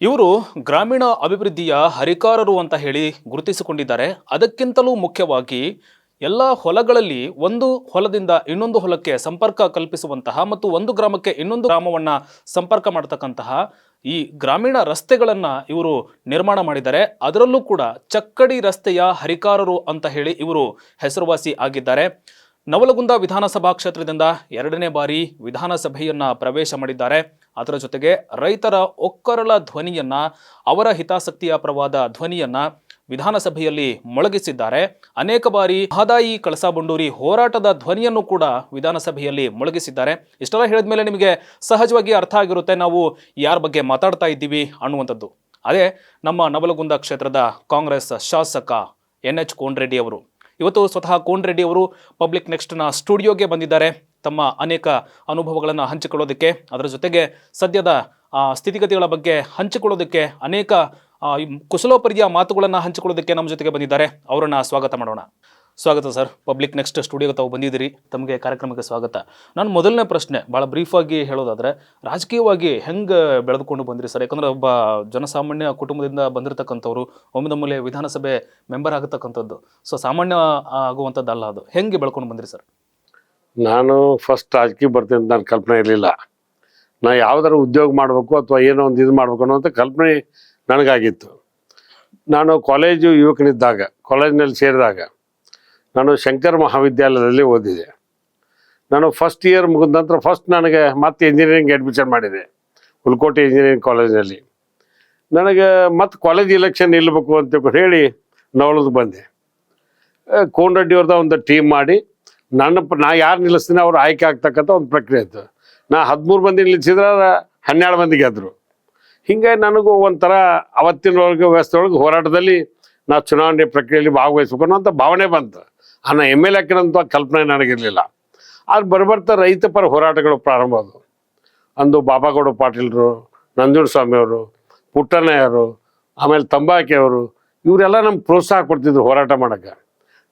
ಇವರು ಗ್ರಾಮೀಣ ಅಭಿವೃದ್ಧಿಯ ಹರಿಕಾರರು ಅಂತ ಹೇಳಿ ಗುರುತಿಸಿಕೊಂಡಿದ್ದಾರೆ. ಅದಕ್ಕಿಂತಲೂ ಮುಖ್ಯವಾಗಿ ಎಲ್ಲ ಹೊಲಗಳಲ್ಲಿ ಒಂದು ಹೊಲದಿಂದ ಇನ್ನೊಂದು ಹೊಲಕ್ಕೆ ಸಂಪರ್ಕ ಕಲ್ಪಿಸುವಂತಹ ಮತ್ತು ಒಂದು ಗ್ರಾಮಕ್ಕೆ ಇನ್ನೊಂದು ಗ್ರಾಮವನ್ನು ಸಂಪರ್ಕ ಮಾಡತಕ್ಕಂತಹ ಈ ಗ್ರಾಮೀಣ ರಸ್ತೆಗಳನ್ನು ಇವರು ನಿರ್ಮಾಣ ಮಾಡಿದ್ದಾರೆ. ಅದರಲ್ಲೂ ಕೂಡ ಚಕ್ಕಡಿ ರಸ್ತೆಯ ಹರಿಕಾರರು ಅಂತ ಹೇಳಿ ಇವರು ಹೆಸರುವಾಸಿ ಆಗಿದ್ದಾರೆ. ನವಲಗುಂದ ವಿಧಾನಸಭಾ ಕ್ಷೇತ್ರದಿಂದ ಎರಡನೇ ಬಾರಿ ವಿಧಾನಸಭೆಯನ್ನ ಪ್ರವೇಶ ಮಾಡಿದ್ದಾರೆ. ಅದರ ಜೊತೆಗೆ ರೈತರ ಒಕ್ಕರಳ ಧ್ವನಿಯನ್ನ, ಅವರ ಹಿತಾಸಕ್ತಿಯ ಪರವಾದ ಧ್ವನಿಯನ್ನ ವಿಧಾನಸಭೆಯಲ್ಲಿ ಮೊಳಗಿಸಿದ್ದಾರೆ. ಅನೇಕ ಬಾರಿ ಹದಾಯಿ ಕಳಸಾ ಬಂಡೂರಿ ಹೋರಾಟದ ಧ್ವನಿಯನ್ನು ಕೂಡ ವಿಧಾನಸಭೆಯಲ್ಲಿ ಮೊಳಗಿಸಿದ್ದಾರೆ. ಇಷ್ಟೆಲ್ಲ ಹೇಳಿದ್ಮೇಲೆ ನಿಮಗೆ ಸಹಜವಾಗಿ ಅರ್ಥ ಆಗಿರುತ್ತೆ ನಾವು ಯಾರ ಬಗ್ಗೆ ಮಾತಾಡ್ತಾ ಇದ್ದೀವಿ ಅನ್ನುವಂಥದ್ದು. ಅದೇ ನಮ್ಮ ನವಲಗುಂದ ಕ್ಷೇತ್ರದ ಕಾಂಗ್ರೆಸ್ ಶಾಸಕ ಎನ್ ಎಚ್ ಕೋನ್ರೆಡ್ಡಿ ಅವರು. ಇವತ್ತು ಸ್ವತಃ ಕೋನ್ ರೆಡ್ಡಿ ಅವರು ಪಬ್ಲಿಕ್ ನೆಕ್ಸ್ಟ್ನ ಸ್ಟುಡಿಯೋಗೆ ಬಂದಿದ್ದಾರೆ. ತಮ್ಮ ಅನೇಕ ಅನುಭವಗಳನ್ನು ಹಂಚಿಕೊಳ್ಳೋದಕ್ಕೆ, ಅದರ ಜೊತೆಗೆ ಸದ್ಯದ ಸ್ಥಿತಿಗತಿಗಳ ಬಗ್ಗೆ ಹಂಚಿಕೊಳ್ಳೋದಕ್ಕೆ, ಅನೇಕ ಕುಶಲೋಪರಿಯ ಮಾತುಗಳನ್ನು ಹಂಚಿಕೊಳ್ಳೋದಕ್ಕೆ ನಮ್ಮ ಜೊತೆಗೆ ಬಂದಿದ್ದಾರೆ. ಅವರನ್ನು ಸ್ವಾಗತ ಮಾಡೋಣ. ಸ್ವಾಗತ ಸರ್. ಪಬ್ಲಿಕ್ ನೆಕ್ಸ್ಟ್ ಸ್ಟುಡಿಯೋಗೆ ತಾವು ಬಂದಿದ್ದೀರಿ. ತಮಗೆ ಕಾರ್ಯಕ್ರಮಕ್ಕೆ ಸ್ವಾಗತ. ನಾನು ಮೊದಲನೇ ಪ್ರಶ್ನೆ ಭಾಳ ಬ್ರೀಫಾಗಿ ಹೇಳೋದಾದ್ರೆ, ರಾಜಕೀಯವಾಗಿ ಹೆಂಗೆ ಬೆಳೆದುಕೊಂಡು ಬಂದಿರಿ ಸರ್? ಯಾಕಂದ್ರೆ ಒಬ್ಬ ಜನಸಾಮಾನ್ಯ ಕುಟುಂಬದಿಂದ ಬಂದಿರತಕ್ಕಂಥವ್ರು ನಮ್ಮಲ್ಲಿ ವಿಧಾನಸಭೆ ಮೆಂಬರ್ ಆಗತಕ್ಕಂಥದ್ದು. ಸೊ ಸಾಮಾನ್ಯ ಆಗುವಂಥದ್ದಲ್ಲ ಅದು. ಹೆಂಗೆ ಬೆಳ್ಕೊಂಡು ಬಂದಿರಿ ಸರ್? ನಾನು ಫಸ್ಟ್ ರಾಜಕೀಯ ಬರ್ತೀನಿ ಅಂತ ನಾನು ಕಲ್ಪನೆ ಇರಲಿಲ್ಲ. ನಾ ಯಾವ್ದಾರು ಉದ್ಯೋಗ ಮಾಡಬೇಕು ಅಥವಾ ಏನೋ ಒಂದು ಇದು ಮಾಡಬೇಕು ಅನ್ನೋಂಥ ಕಲ್ಪನೆ ನನಗಾಗಿತ್ತು. ನಾನು ಕಾಲೇಜು ಯುವಕನಿದ್ದಾಗ ಕಾಲೇಜಿನಲ್ಲಿ ಸೇರಿದಾಗ ನಾನು ಶಂಕರ್ ಮಹಾವಿದ್ಯಾಲಯದಲ್ಲಿ ಓದಿದೆ. ನಾನು ಫಸ್ಟ್ ಇಯರ್ ಮುಗಿದ ನಂತರ ಫಸ್ಟ್ ನನಗೆ ಮತ್ತೆ ಇಂಜಿನಿಯರಿಂಗ್ ಅಡ್ಮಿಷನ್ ಮಾಡಿದೆ ಹುಲ್ಕೋಟೆ ಇಂಜಿನಿಯರಿಂಗ್ ಕಾಲೇಜಿನಲ್ಲಿ ನನಗೆ ಮತ್ತೆ ಕಾಲೇಜ್ ಇಲೆಕ್ಷನ್ ನಿಲ್ಲಬೇಕು ಅಂತ ಹೇಳಿ ನವಳದ್ ಬಂದೆ. ಕೋನ್ ಒಂದು ಟೀಮ್ ಮಾಡಿ, ನನ್ನ ನಾ ಯಾರು ನಿಲ್ಲಿಸ್ತೀನಿ ಅವ್ರು ಆಯ್ಕೆ ಆಗ್ತಕ್ಕಂಥ ಒಂದು ಪ್ರಕ್ರಿಯೆ ಇತ್ತು. ನಾ ಹದಿಮೂರು ಮಂದಿ ನಿಲ್ಲಿಸಿದ್ರೆ ಹನ್ನೆರಡು ಮಂದಿ ಗೆದ್ರು ಹಿಂಗೆ ನನಗೂ ಒಂಥರ ಅವತ್ತಿನೊಳಗೆ ವ್ಯವಸ್ಥೆ ಒಳಗೆ ಹೋರಾಟದಲ್ಲಿ ನಾ ಚುನಾವಣೆ ಪ್ರಕ್ರಿಯೆಯಲ್ಲಿ ಭಾಗವಹಿಸ್ಬೇಕು ಅನ್ನೋಂಥ ಭಾವನೆ ಬಂತು. ಆ ನಾ ಎಂ ಎಲ್ ಹಾಕಿರೋಂಥ ಕಲ್ಪನೆ ನನಗಿರಲಿಲ್ಲ. ಆದ್ರೆ ಬರ್ಬರ್ತಾ ರೈತ ಪರ ಹೋರಾಟಗಳು ಪ್ರಾರಂಭ ಆದವು. ಅಂದು ಬಾಬಾಗೌಡ ಪಾಟೀಲ್ರು ಸ್ವಾಮಿಯವರು ಪುಟ್ಟಣ್ಣಯ್ಯರು, ಆಮೇಲೆ ತಂಬಾಕಿಯವರು ಇವರೆಲ್ಲ ನಮ್ಗೆ ಪ್ರೋತ್ಸಾಹ ಕೊಡ್ತಿದ್ರು ಹೋರಾಟ ಮಾಡೋಕ್ಕೆ.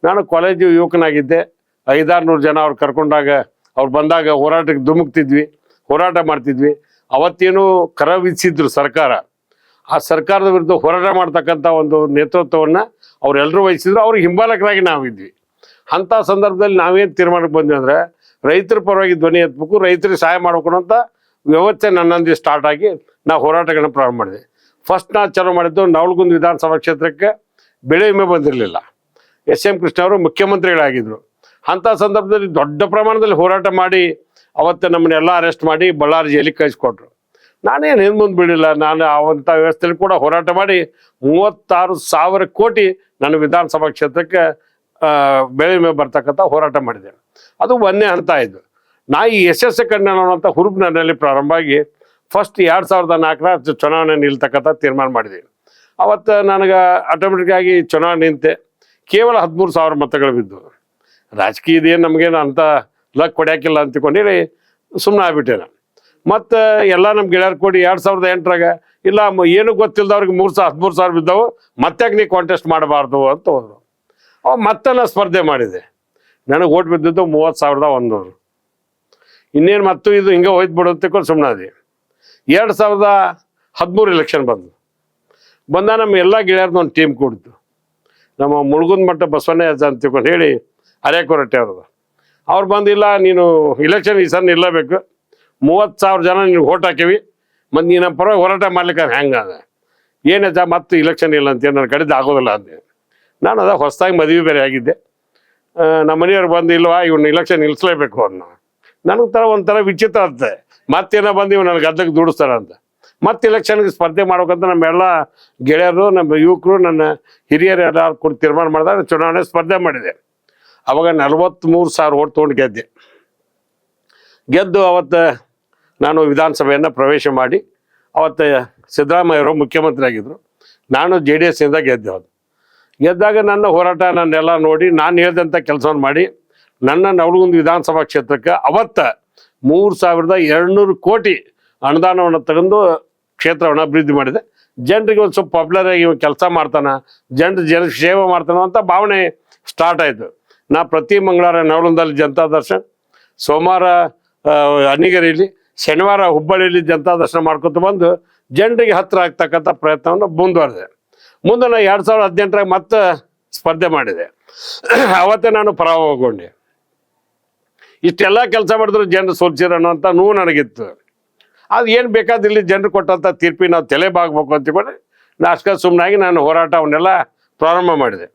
ನಾನು ಕಾಲೇಜು ಯುವಕನಾಗಿದ್ದೆ. ಐದಾರು ನೂರು ಜನ ಅವ್ರು ಕರ್ಕೊಂಡಾಗ, ಅವ್ರು ಬಂದಾಗ ಹೋರಾಟಕ್ಕೆ ಧುಮುಕ್ತಿದ್ವಿ, ಹೋರಾಟ ಮಾಡ್ತಿದ್ವಿ. ಅವತ್ತೇನು ಕರ ವಿಧಿಸಿದ್ರು ಸರ್ಕಾರ. ಆ ಸರ್ಕಾರದ ವಿರುದ್ಧ ಹೋರಾಟ ಮಾಡ್ತಕ್ಕಂಥ ಒಂದು ನೇತೃತ್ವವನ್ನು ಅವರೆಲ್ಲರೂ ವಹಿಸಿದ್ರು. ಅವ್ರಿಗೆ ಹಿಂಬಾಲಕರಾಗಿ ನಾವಿದ್ವಿ. ಅಂಥ ಸಂದರ್ಭದಲ್ಲಿ ನಾವೇನು ತೀರ್ಮಾನಕ್ಕೆ ಬಂದ್ವಿ ಅಂದರೆ ರೈತರ ಪರವಾಗಿ ಧ್ವನಿ ಎತ್ತಬೇಕು ರೈತರಿಗೆ ಸಹಾಯ ಮಾಡ್ಬೇಕು ಅಂತ ವ್ಯವಸ್ಥೆ ನನ್ನಂದಿ ಸ್ಟಾರ್ಟ್ ಆಗಿ ನಾವು ಹೋರಾಟಗಳನ್ನ ಪ್ರಾರಂಭ ಮಾಡಿದೆ ಫಸ್ಟ್ ನಾ ಚಾಲೂ ಮಾಡಿದ್ದು ನವಲಗುಂದ ವಿಧಾನಸಭಾ ಕ್ಷೇತ್ರಕ್ಕೆ ಬೆಳೆ ವಿಮೆ ಬಂದಿರಲಿಲ್ಲ. ಎಸ್ ಎಂ ಕೃಷ್ಣ ಅವರು ಮುಖ್ಯಮಂತ್ರಿಗಳಾಗಿದ್ರು. ಅಂಥ ಸಂದರ್ಭದಲ್ಲಿ ದೊಡ್ಡ ಪ್ರಮಾಣದಲ್ಲಿ ಹೋರಾಟ ಮಾಡಿ ಅವತ್ತೆ ನಮ್ಮನ್ನೆಲ್ಲ ಅರೆಸ್ಟ್ ಮಾಡಿ ಬಳ್ಳಾರಿ ಜೈಲಿಗೆ ಕಳಿಸ್ಕೊಟ್ರು. ನಾನೇನು ಹಿಂದೆ ಮುಂದೆ ಬಿಡಲಿಲ್ಲ ನಾನು ಅವಂಥ ವ್ಯವಸ್ಥೆಯಲ್ಲಿ ಕೂಡ ಹೋರಾಟ ಮಾಡಿ ಮೂವತ್ತಾರು ಸಾವಿರ ಕೋಟಿ ನನ್ನ ವಿಧಾನಸಭಾ ಕ್ಷೇತ್ರಕ್ಕೆ ಬೆಳೆ ಮೇಲೆ ಬರ್ತಕ್ಕಂಥ ಹೋರಾಟ ಮಾಡಿದೆ ಅದು ಒಂದೇ ಹಂತ ಇದು ನಾ ಈ ಯಶಸ್ಸು ಕಣ್ಣ ಅನ್ನುವಂಥ ಹುರುಪು ನನ್ನಲ್ಲಿ ಪ್ರಾರಂಭ ಆಗಿ ಫಸ್ಟ್ ಎರಡು ಸಾವಿರದ ನಾಲ್ಕರ ಚುನಾವಣೆ ನಿಲ್ತಕ್ಕಂಥ ತೀರ್ಮಾನ ಮಾಡಿದೆ ಅವತ್ತು ನನಗೆ ಆಟೋಮೆಟಿಕ್ಕಾಗಿ ಚುನಾವಣೆ ನಿಂತೆ ಕೇವಲ ಹದಿಮೂರು ಸಾವಿರ ಮತಗಳು ಬಿದ್ದು ರಾಜಕೀಯದೇನು ನಮಗೇನು ಅಂತ ಲಕ್ ಕೊಡ್ಯಾಕಿಲ್ಲ ಅಂತಕೊಂಡೇಳಿ ಸುಮ್ಮನೆ ಆಗ್ಬಿಟ್ಟೆ ನಾನು. ಮತ್ತು ಎಲ್ಲ ನಮ್ಮ ಗೆಳೆಯರು ಕೊಡಿ ಎರಡು ಸಾವಿರದ ಎಂಟರಾಗ, ಇಲ್ಲ ಏನೂ ಗೊತ್ತಿಲ್ಲದವ್ರಿಗೆ ಮೂರು ಸಾವಿರ ಹದಿಮೂರು ಸಾವಿರ ಬಿದ್ದವು ಮತ್ತೆ ನೀವು ಕಾಂಟೆಸ್ಟ್ ಮಾಡಬಾರ್ದು ಅಂತ ಹೋದ್ರು. ಮತ್ತೆ ನಾನು ಸ್ಪರ್ಧೆ ಮಾಡಿದೆ. ನನಗೆ ಓಟ್ ಬಿದ್ದಿದ್ದು ಮೂವತ್ತು ಸಾವಿರದ ಒಂದೂರು. ಇನ್ನೇನು ಮತ್ತು ಇದು ಹಿಂಗೆ ಹೋಯ್ತು ಬಿಡು ಅಂತ ಸುಮ್ಮನೆ ಅದೇ ಎರಡು ಸಾವಿರದ ಹದಿಮೂರು ಎಲೆಕ್ಷನ್ ಬಂದು ಬಂದ ನಮ್ಮ ಎಲ್ಲ ಗೆಳೆಯರ್ದು ಒಂದು ಟೀಮ್ ಕೂಡಿತು. ನಮ್ಮ ಮುಳುಗುನ್ ಮಟ್ಟ ಬಸವಣ್ಣ ಅಂತ ತಿಳ್ಕೊಂಡು ಹೇಳಿ ಅರೆಕೊರಟ್ಟೆ ಅವ್ರದ್ದು. ಅವ್ರು ಬಂದಿಲ್ಲ ನೀನು ಇಲೆಕ್ಷನ್ ಈ ಸಣ್ಣ ನಿಲ್ಲಬೇಕು ಮೂವತ್ತು ಸಾವಿರ ಜನ ನೀನು ಓಟ್ ಹಾಕಿವಿ. ಮತ್ತು ನೀನು ಪರವಾಗಿ ಹೋರಾಟ ಮಾಡ್ಲಿಕ್ಕೆ ಹೆಂಗೆ ಅದ ಏನು ಅಜ್ಜ, ಮತ್ತೆ ಇಲೆಕ್ಷನ್ ಇಲ್ಲ ಅಂತೇಳಿ ನನ್ನ ಕಡೆದು ಆಗೋದಿಲ್ಲ ಅಂದೆ. ನಾನು ಅದ ಹೊಸದಾಗಿ ಮದುವೆ ಬೇರೆ ಆಗಿದ್ದೆ. ನಮ್ಮ ಮನೆಯವ್ರು ಬಂದು, ಇಲ್ವಾ, ಇವ್ನ ಇಲೆಕ್ಷನ್ ನಿಲ್ಲಿಸ್ಲೇಬೇಕು ಅನ್ನೋ. ನನಗೆ ಥರ ಒಂಥರ ವಿಚಿತ್ರ ಅಂತೆ ಮತ್ತೇನೋ ಬಂದು ಇವನು ನನಗೆ ಗದ್ದಕ್ಕೆ ದುಡಿಸ್ತಾರ ಅಂತ. ಮತ್ತೆ ಇಲೆಕ್ಷನ್ಗೆ ಸ್ಪರ್ಧೆ ಮಾಡ್ಬೇಕಂತ ನಮ್ಮೆಲ್ಲ ಗೆಳೆಯರು, ನಮ್ಮ ಯುವಕರು, ನನ್ನ ಹಿರಿಯರು ಎಲ್ಲರೂ ಕೂಡ ತೀರ್ಮಾನ ಮಾಡಿದಾಗ ಚುನಾವಣೆ ಸ್ಪರ್ಧೆ ಮಾಡಿದೆ. ಅವಾಗ ನಲವತ್ತ್ಮೂರು ಸಾವಿರ ಓಟ್ ತೊಗೊಂಡು ಗೆದ್ದೆ. ಗೆದ್ದು ಅವತ್ತು ನಾನು ವಿಧಾನಸಭೆಯನ್ನು ಪ್ರವೇಶ ಮಾಡಿ, ಅವತ್ತು ಸಿದ್ದರಾಮಯ್ಯವರು ಮುಖ್ಯಮಂತ್ರಿ ಆಗಿದ್ದರು ನಾನು ಜೆ ಡಿ ಎಸ್ಸಿಂದ ಗೆದ್ದೆ ಅವತ್ತು ಗೆದ್ದಾಗ ನನ್ನ ಹೋರಾಟ ನನ್ನೆಲ್ಲ ನೋಡಿ ನಾನು ಹೇಳ್ದಂಥ ಕೆಲಸವನ್ನು ಮಾಡಿ ನನ್ನ ನವಲಗುಂದ ವಿಧಾನಸಭಾ ಕ್ಷೇತ್ರಕ್ಕೆ ಅವತ್ತ ಮೂರು ಸಾವಿರದ ಎರಡುನೂರು ಕೋಟಿ ಅನುದಾನವನ್ನು ತಗೊಂಡು ಕ್ಷೇತ್ರವನ್ನು ಅಭಿವೃದ್ಧಿ ಮಾಡಿದೆ. ಜನರಿಗೆ ಒಂದು ಸ್ವಲ್ಪ ಪಾಪ್ಯುಲರ್ ಆಗಿ ಕೆಲಸ ಮಾಡ್ತಾನೆ, ಜನರು ಜನ ಸೇವೆ ಮಾಡ್ತಾನ ಅಂತ ಭಾವನೆ ಸ್ಟಾರ್ಟ್ ಆಯಿತು. ನಾ ಪ್ರತಿ ಮಂಗಳವಾರ ನವಲಗುಂದಲ್ಲಿ ಜನತಾ ದರ್ಶನ, ಸೋಮವಾರ ಅನಿಗರಿಲಿ ಶನಿವಾರ ಹುಬ್ಬಳ್ಳಿಯಲ್ಲಿ ಜನತಾ ದರ್ಶನ ಮಾಡ್ಕೊತ ಬಂದು ಜನರಿಗೆ ಹತ್ತಿರ ಆಗ್ತಕ್ಕಂಥ ಪ್ರಯತ್ನವನ್ನು ಮುಂದುವರೆದೆ. ಮುಂದೆ ನಾನು ಎರಡು ಸಾವಿರದ ಹದಿನೆಂಟರಾಗ ಮತ್ತೆ ಸ್ಪರ್ಧೆ ಮಾಡಿದೆ. ಅವತ್ತೇ ನಾನು ಪರಾಭವಗೊಂಡೆ ಇಷ್ಟೆಲ್ಲ ಕೆಲಸ ಮಾಡಿದ್ರು ಜನರು ಸೋಲ್ಸಿರೋಣ ಅಂತ ನೋವು ನನಗಿತ್ತು. ಅದು ಏನು ಬೇಕಾದ ಇಲ್ಲಿ ಜನರು ಕೊಟ್ಟಂಥ ತೀರ್ಪಿ ನಾವು ತಲೆ ಬಾಗ್ಬೇಕು ಅಂತೇಳಿ ನಾಷ್ಟ ಸುಮ್ಮನಾಗಿ ನಾನು ಹೋರಾಟವನ್ನೆಲ್ಲ ಪ್ರಾರಂಭ ಮಾಡಿದೆ.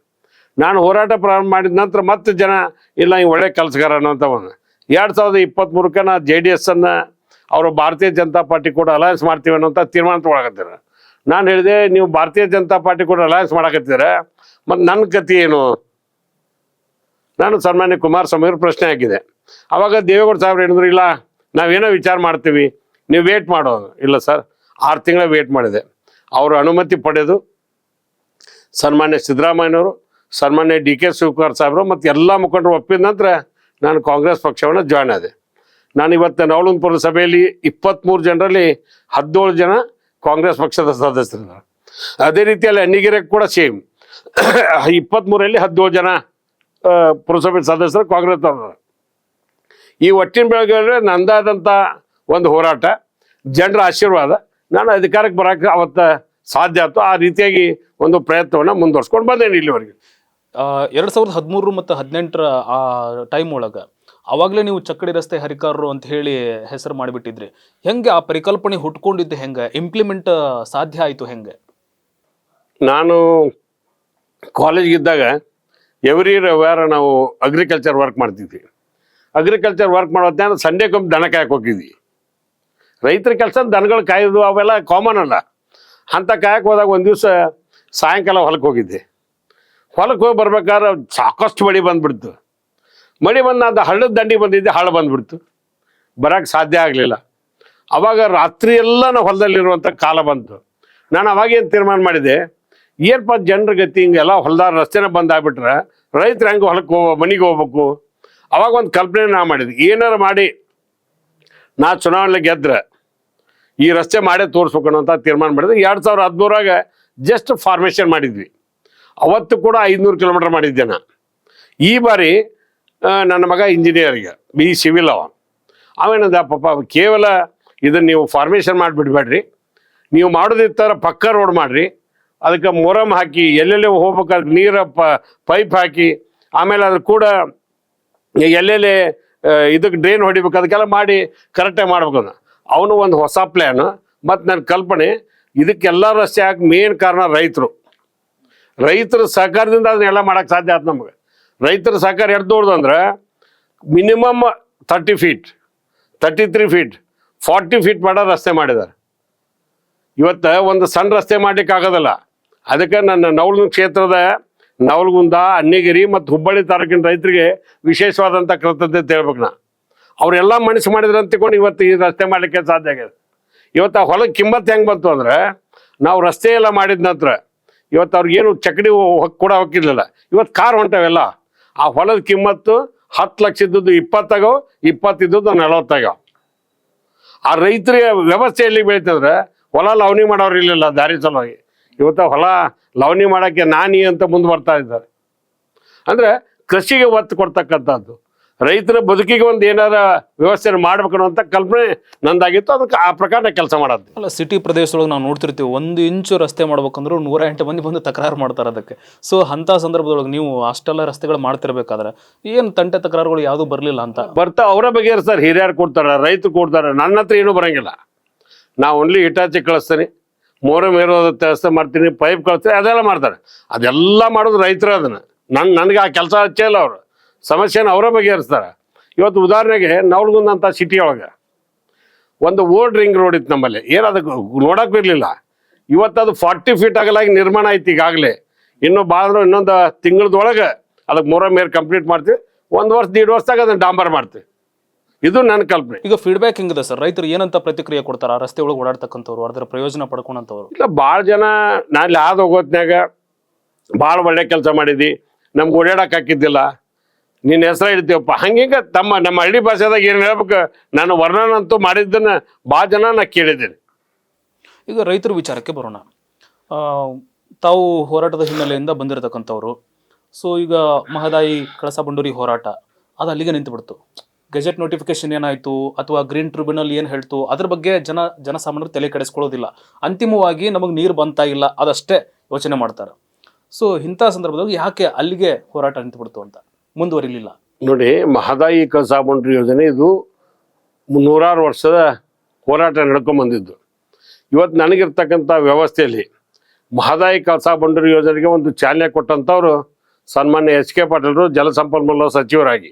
ನಾನು ಹೋರಾಟ ಪ್ರಾರಂಭ ಮಾಡಿದ ನಂತರ ಮತ್ತೆ ಜನ, ಇಲ್ಲ ಹಿಂಗೆ ಒಳ್ಳೆ ಕೆಲಸಗಾರ ಅನ್ನೋಂಥ ಒಂದು ಎರಡು ಸಾವಿರದ ಇಪ್ಪತ್ತ್ಮೂರಕ್ಕೆ ನಾ ಜೆ ಡಿ ಎಸ್ಸನ್ನು ಅವರು ಭಾರತೀಯ ಜನತಾ ಪಾರ್ಟಿ ಕೂಡ ಅಲಯನ್ಸ್ ಮಾಡ್ತೀವಿ ಅನ್ನೋಂಥ ತೀರ್ಮಾನ ತೊಗೊಳಕತ್ತೀರ ನಾನು ಹೇಳಿದೆ, ನೀವು ಭಾರತೀಯ ಜನತಾ ಪಾರ್ಟಿ ಕೂಡ ಅಲಯನ್ಸ್ ಮಾಡಕತ್ತೀರ ಮತ್ತು ನನ್ನ ಗತಿ ಏನು? ನಾನು ಸನ್ಮಾನ್ಯ ಕುಮಾರಸ್ವಾಮಿ ಅವ್ರ ಪ್ರಶ್ನೆ ಆಗಿದೆ. ಅವಾಗ ದೇವೇಗೌಡ ಸಾಹೇಬ್ರು ಹೇಳಿದ್ರು, ಇಲ್ಲ, ನಾವೇನೋ ವಿಚಾರ ಮಾಡ್ತೀವಿ, ನೀವು ವೇಟ್ ಮಾಡೋ. ಇಲ್ಲ ಸರ್, ಆರು ತಿಂಗಳ ವೇಟ್ ಮಾಡಿದೆ. ಅವರು ಅನುಮತಿ ಪಡೆದು ಸನ್ಮಾನ್ಯ ಸಿದ್ದರಾಮಯ್ಯನವರು, ಸನ್ಮಾನ್ಯ ಡಿ ಕೆ ಶಿವಕುಮಾರ್ ಸಾಹೇಬರು ಮತ್ತು ಎಲ್ಲ ಮುಖಂಡರು ಒಪ್ಪಿದ ನಂತರ ನಾನು ಕಾಂಗ್ರೆಸ್ ಪಕ್ಷವನ್ನು ಜಾಯ್ನ್ ಆದೆ. ನಾನು ಇವತ್ತು ನವಲಗುಂದಪುರ ಸಭೆಯಲ್ಲಿ ಇಪ್ಪತ್ತ್ಮೂರು ಜನರಲ್ಲಿ ಹದಿನೇಳು ಜನ ಕಾಂಗ್ರೆಸ್ ಪಕ್ಷದ ಸದಸ್ಯರು ಅದೇ ರೀತಿಯಲ್ಲಿ ಅಣ್ಣಿಗೆರೆ ಕೂಡ ಸೇಮ್ ಇಪ್ಪತ್ತ್ಮೂರಲ್ಲಿ ಹದಿನೇಳು ಜನ ಪುರಸಭೆ ಸದಸ್ಯರು ಕಾಂಗ್ರೆಸ್. ಈ ಒಟ್ಟಿನ ಬೆಳಗ್ಗೆ ನಂದಾದಂಥ ಒಂದು ಹೋರಾಟ, ಜನರ ಆಶೀರ್ವಾದ, ನಾನು ಅಧಿಕಾರಕ್ಕೆ ಬರೋಕ್ಕೆ ಅವತ್ತು ಸಾಧ್ಯ ಆಯ್ತು. ಆ ರೀತಿಯಾಗಿ ಒಂದು ಪ್ರಯತ್ನವನ್ನು ಮುಂದುವರ್ಸ್ಕೊಂಡು ಬಂದೇನೆ ಇಲ್ಲಿವರೆಗೆ. ಎರಡು ಸಾವಿರದ ಹದಿಮೂರು ಮತ್ತು ಹದಿನೆಂಟರ ಆ ಟೈಮ್ ಒಳಗೆ ಅವಾಗಲೇ ನೀವು ಚಕ್ಕಡಿ ರಸ್ತೆ ಹರಿಕಾರರು ಅಂತ ಹೇಳಿ ಹೆಸರು ಮಾಡಿಬಿಟ್ಟಿದ್ರಿ. ಹೆಂಗೆ ಆ ಪರಿಕಲ್ಪನೆ ಹುಟ್ಕೊಂಡಿದ್ದು ಹೆಂಗೆ? ಇಂಪ್ಲಿಮೆಂಟ್ ಸಾಧ್ಯ ಆಯಿತು ಹೆಂಗೆ? ನಾನು ಕಾಲೇಜ್ಗಿದ್ದಾಗ ಎವ್ರಿ ರವಿವಾರ ನಾವು ಅಗ್ರಿಕಲ್ಚರ್ ವರ್ಕ್ ಮಾಡ್ತಿದ್ವಿ. ಅಗ್ರಿಕಲ್ಚರ್ ವರ್ಕ್ ಮಾಡೋದ್ನ ಸಂಡೇಗೊಮ್ಮೆ ದನ ಕಾಯಕ್ಕೆ ಹೋಗಿದ್ವಿ. ರೈತರ ಕೆಲಸ ದನಗಳು ಕಾಯೋದು ಅವೆಲ್ಲ ಕಾಮನ್ ಅಲ್ಲ. ಅಂಥ ಕಾಯಕ್ಕೆ ಹೋದಾಗ ಒಂದು ದಿವಸ ಸಾಯಂಕಾಲ ಹೊಲಕ್ಕೆ ಹೋಗಿದ್ದೆ. ಹೊಲಕ್ಕೆ ಹೋಗಿ ಬರ್ಬೇಕಾದ್ರೆ ಸಾಕಷ್ಟು ಮಳೆ ಬಂದ್ಬಿಡ್ತು. ಮಳೆ ಬಂದ ಹಳ್ಳದ ದಂಡಿ ಬಂದಿದ್ದೆ ಹಳ್ಳ ಬಂದ್ಬಿಡ್ತು. ಬರೋಕ್ಕೆ ಸಾಧ್ಯ ಆಗಲಿಲ್ಲ. ಅವಾಗ ರಾತ್ರಿ ಎಲ್ಲ ನಾವು ಹೊಲದಲ್ಲಿರುವಂಥ ಕಾಲ ಬಂತು. ನಾನು ಅವಾಗೇನು ತೀರ್ಮಾನ ಮಾಡಿದೆ ಏನಪ್ಪ ಜನರ ಗತಿ ಹಿಂಗೆಲ್ಲ ಹೊಲದಾರ ರಸ್ತೆನ ಬಂದಾಗ್ಬಿಟ್ರೆ ರೈತರು ಹೆಂಗೆ ಹೊಲಕ್ಕೆ ಹೋಗ, ಮನೆಗೆ ಹೋಗ್ಬೇಕು? ಅವಾಗ ಒಂದು ಕಲ್ಪನೆ ನಾ ಮಾಡಿದೆ, ಏನಾರು ಮಾಡಿ ನಾ ಚುನಾವಣೆ ಗೆದ್ರೆ ಈ ರಸ್ತೆ ಮಾಡೇ ತೋರಿಸ್ಬೇಕು ಅಂತ ತೀರ್ಮಾನ ಮಾಡಿದೆ. ಎರಡು ಸಾವಿರ ಹದಿಮೂರಾಗ ಜಸ್ಟ್ ಫಾರ್ಮೇಷನ್ ಮಾಡಿದ್ವಿ. ಅವತ್ತು ಕೂಡ ಐದುನೂರು ಕಿಲೋಮೀಟರ್ ಮಾಡಿದ್ದೆ ನಾ. ಈ ಬಾರಿ ನನ್ನ ಮಗ ಇಂಜಿನಿಯರಿಗೆ ಬಿ ಸಿವಿಲ್ ಅವ. ಅವೇನದ, ಪಾಪ, ಕೇವಲ ಇದನ್ನು ನೀವು ಫಾರ್ಮೇಷನ್ ಮಾಡಿಬಿಡ್ಬೇಡ್ರಿ. ನೀವು ಮಾಡೋದಿತ್ತರ ಪಕ್ಕ ರೋಡ್ ಮಾಡಿರಿ. ಅದಕ್ಕೆ ಮೊರಮ್ ಹಾಕಿ, ಎಲ್ಲೆಲ್ಲಿ ಹೋಗ್ಬೇಕಾದ್ರೆ ನೀರ ಪ ಪೈಪ್ ಹಾಕಿ, ಆಮೇಲೆ ಅದ್ರ ಕೂಡ ಎಲ್ಲೆಲ್ಲಿ ಇದಕ್ಕೆ ಡ್ರೈನ್ ಹೊಡಿಬೇಕು, ಅದಕ್ಕೆಲ್ಲ ಮಾಡಿ ಕರೆಕ್ಟಾಗಿ ಮಾಡ್ಬೇಕು ಅವನು ಒಂದು ಹೊಸ ಪ್ಲ್ಯಾನು ಮತ್ತು ನನ್ನ ಕಲ್ಪನೆ ಇದಕ್ಕೆಲ್ಲ ರಸ್ತೆ ಹಾಕಿ ಮೇನ್ ಕಾರಣ ರೈತರು. ರೈತರ ಸಹಕಾರದಿಂದ ಅದನ್ನೆಲ್ಲ ಮಾಡೋಕ್ಕೆ ಸಾಧ್ಯ ಆಯ್ತು ನಮಗೆ. ರೈತರ ಸಹಕಾರ ಎಷ್ಟು ದೊಡ್ಡದು ಅಂದ್ರೆ minimum thirty feet thirty three feet forty feet ಮಾಡೋ ರಸ್ತೆ ಮಾಡಿದ್ದಾರೆ. ಇವತ್ತು ಒಂದು ಸಣ್ಣ ರಸ್ತೆ ಮಾಡ್ಲಿಕ್ಕೆ ಆಗೋದಲ್ಲ. ಅದಕ್ಕೆ ನನ್ನ ನವಲ್ಗುಂದ ಕ್ಷೇತ್ರದ ನವಲ್ಗುಂದ, ಅನ್ನಿಗಿರಿ ಮತ್ತು ಹುಬ್ಬಳ್ಳಿ ತಾಲೂಕಿನ ರೈತರಿಗೆ ವಿಶೇಷವಾದಂಥ ಕೃತಜ್ಞತೆ ಹೇಳ್ಬೇಕು ನಾ. ಅವರೆಲ್ಲ ಮನಸ್ಸು ಮಾಡಿದ್ರೆ ಅಂತ ಇವತ್ತು ಈ ರಸ್ತೆ ಮಾಡಲಿಕ್ಕೆ ಸಾಧ್ಯ ಆಗಿದೆ. ಇವತ್ತು ಆ ಹೊಲಕ್ಕೆ ಕಿಮ್ಮತ್ತು ಹೆಂಗೆ ಬಂತು ಅಂದ್ರೆ ನಾವು ರಸ್ತೆ ಎಲ್ಲ ಮಾಡಿದ ನಂತರ ಇವತ್ತು ಅವ್ರಿಗೇನು ಚಕಡಿ ಕೂಡ ಹೋಗಿರ್ಲಿಲ್ಲ ಇವತ್ತು ಕಾರ್ ಹೊಂಟವೆಲ್ಲ. ಆ ಹೊಲದ ಕಿಮ್ಮತ್ತು ಹತ್ತು ಲಕ್ಷ ಇದ್ದದ್ದು ಇಪ್ಪತ್ತಾಗೋ ಇಪ್ಪತ್ತಿದ್ದದ್ದು ನಲವತ್ತಾಗೋ ಆ ರೈತರಿಗೆ ವ್ಯವಸ್ಥೆ ಎಲ್ಲಿ ಬೆಳೀತಂದ್ರೆ ಹೊಲ ಲವಣಿ ಮಾಡೋರು ಇರಲಿಲ್ಲ ದಾರಿ ಸಲುವಾಗಿ. ಇವತ್ತು ಹೊಲ ಲವಣಿ ಮಾಡೋಕ್ಕೆ ನಾನಿ ಅಂತ ಮುಂದೆ ಬರ್ತಾ ಇದ್ದಾರೆ. ಅಂದರೆ ಕೃಷಿಗೆ ಒತ್ತು ಕೊಡ್ತಕ್ಕಂಥದ್ದು. ರೈತರ ಬದುಕಿಗೆ ಒಂದು ಏನಾರ ವ್ಯವಸ್ಥೆ ಮಾಡ್ಬೇಕು ಅಂತ ಕಲ್ಪನೆ ನಂದಾಗಿತ್ತು. ಅದಕ್ಕೆ ಆ ಪ್ರಕಾರ ಕೆಲಸ ಮಾಡೋದು ಅಲ್ಲ ಸಿಟಿ ಪ್ರದೇಶದೊಳಗೆ ನಾವು ನೋಡ್ತಿರ್ತೀವಿ. ಒಂದು ಇಂಚು ರಸ್ತೆ ಮಾಡ್ಬೇಕಂದ್ರೂ ನೂರ ಎಂಟು ಮಂದಿ ಬಂದು ತಕರಾರು ಮಾಡ್ತಾರೆ ಅದಕ್ಕೆ. ಸೊ ಅಂಥ ಸಂದರ್ಭದೊಳಗೆ ನೀವು ಅಷ್ಟೆಲ್ಲ ರಸ್ತೆಗಳು ಮಾಡ್ತಿರ್ಬೇಕಾದ್ರೆ ಏನು ತಂಟೆ ತಕರಾರುಗಳು ಯಾವುದು ಬರಲಿಲ್ಲ ಅಂತ? ಬರ್ತಾ ಅವರ ಬಗ್ಗೆ ಸರ್ ಹಿರಿಯರು ಕೊಡ್ತಾರೆ ರೈತರು ಕೊಡ್ತಾರೆ ನನ್ನ ಹತ್ರ ಏನೂ ಬರಂಗಿಲ್ಲ. ನಾ ಓನ್ಲಿ ಹಿಟಾಚಿ ಕಳಿಸ್ತೀನಿ ಮೋರೆ ಮೇರೋದ ವ್ಯವಸ್ಥೆ ಮಾಡ್ತೀನಿ ಪೈಪ್ ಕಳಿಸ್ತೀನಿ ಅದೆಲ್ಲ ಮಾಡ್ತಾರೆ. ಅದೆಲ್ಲ ಮಾಡೋದು ರೈತರು ಅದನ್ನು. ನನ್ನ ನನಗೆ ಆ ಕೆಲಸ ಹಚ್ಚೇ ಇಲ್ಲ ಅವರು. ಸಮಸ್ಯೆನ ಅವರೇ ಬಗೆಹರಿಸ್ತಾರೆ. ಇವತ್ತು ಉದಾಹರಣೆಗೆ ನವಲಗುಂದ ಅಂತ ಸಿಟಿ ಒಳಗೆ ಒಂದು ಓಲ್ಡ್ ರಿಂಗ್ ರೋಡ್ ಇತ್ತು ನಮ್ಮಲ್ಲಿ. ಏನದಕ್ಕೆ ನೋಡಕ್ಕೂ ಇರಲಿಲ್ಲ. ಇವತ್ತು ಅದು ಫಾರ್ಟಿ ಫೀಟ್ ಆಗಲಾಗಿ ನಿರ್ಮಾಣ ಐತಿ ಈಗಾಗಲೇ. ಇನ್ನೂ ಭಾಳ ಇನ್ನೊಂದು ತಿಂಗಳದೊಳಗೆ ಅದಕ್ಕೆ ಮೂರ ಮೇರ್ ಕಂಪ್ಲೀಟ್ ಮಾಡ್ತೀವಿ. ಒಂದು ವರ್ಷ ದೀಡ್ ವರ್ಷದಾಗ ಅದನ್ನು ಡಾಂಬರ್ ಮಾಡ್ತೀವಿ. ಇದು ನನ್ನ ಕಲ್ಪನೆ. ಈಗ ಫೀಡ್ಬ್ಯಾಕ್ ಹೆಂಗಿದೆ ಸರ್? ರೈತರು ಏನಂತ ಪ್ರತಿಕ್ರಿಯೆ ಕೊಡ್ತಾರೆ? ಆ ರಸ್ತೆ ಒಳಗೆ ಓಡಾಡ್ತಕ್ಕಂಥವ್ರು ಅದರ ಪ್ರಯೋಜನ ಪಡ್ಕೊಂಡಂಥವ್ರು ಇಲ್ಲ ಭಾಳ ಜನ ನಾನು ಇಲ್ಲಿ ಆದ ಹೋಗೋತ್ನ್ಯಾಗ ಭಾಳ ಒಳ್ಳೆ ಕೆಲಸ ಮಾಡಿದ್ವಿ. ನಮ್ಗೆ ಓಡಾಡಕ್ಕೆ ಹಾಕಿದ್ದಿಲ್ಲ. ನಿನ್ನ ಹೆಸರ ಇಡ್ತೀವಪ್ಪ. ಹಂಗಿಂಗ ತಮ್ಮ ನಮ್ಮ ಹಳ್ಳಿ ಭಾಷೆದಾಗ ಏನು ಹೇಳ್ಬೇಕು? ನಾನು ವರ್ಣನ ಅಂತೂ ಮಾಡಿದ್ದನ್ನು ಭಾಳ ಜನ ನಾ ಕೇಳಿದ್ದೀನಿ. ಈಗ ರೈತರ ವಿಚಾರಕ್ಕೆ ಬರೋಣ. ತಾವು ಹೋರಾಟದ ಹಿನ್ನೆಲೆಯಿಂದ ಬಂದಿರತಕ್ಕಂಥವ್ರು. ಸೊ, ಈಗ ಮಹದಾಯಿ ಕಳಸಾ ಬಂಡೂರಿ ಹೋರಾಟ, ಅದು ಅಲ್ಲಿಗೆ ನಿಂತು ಬಿಡ್ತು ಗೆಜೆಟ್ ನೋಟಿಫಿಕೇಶನ್ ಏನಾಯಿತು? ಅಥವಾ ಗ್ರೀನ್ ಟ್ರಿಬ್ಯುನಲ್ ಏನು ಹೇಳ್ತು? ಅದ್ರ ಬಗ್ಗೆ ಜನ, ಜನಸಾಮಾನ್ಯರು ತಲೆ ಕೆಡಿಸ್ಕೊಳ್ಳೋದಿಲ್ಲ. ಅಂತಿಮವಾಗಿ ನಮಗೆ ನೀರು ಬಂತಾ ಇಲ್ಲ, ಅದಷ್ಟೇ ಯೋಚನೆ ಮಾಡ್ತಾರೆ. ಸೊ, ಇಂಥ ಸಂದರ್ಭದಾಗ ಯಾಕೆ ಅಲ್ಲಿಗೆ ಹೋರಾಟ ನಿಂತುಬಿಡ್ತು ಅಂತ? ಮುಂದುವರಿಲಿಲ್ಲ. ನೋಡಿ, ಮಹದಾಯಿ ಕಳಸಾ ಬಂಡ್ರಿ ಯೋಜನೆ ಇದು ನೂರಾರು ವರ್ಷದ ಹೋರಾಟ ನಡ್ಕೊಂಬಂದಿದ್ದು. ಇವತ್ತು ನನಗಿರ್ತಕ್ಕಂಥ ವ್ಯವಸ್ಥೆಯಲ್ಲಿ ಮಹದಾಯಿ ಕಳಸಾ ಬಂಡೂರಿ ಯೋಜನೆಗೆ ಒಂದು ಚಾಲನೆ ಕೊಟ್ಟಂಥವ್ರು ಸನ್ಮಾನ್ಯ ಎಚ್ ಕೆ ಪಾಟೀಲರು ಜಲಸಂಪನ್ಮೂಲ ಸಚಿವರಾಗಿ.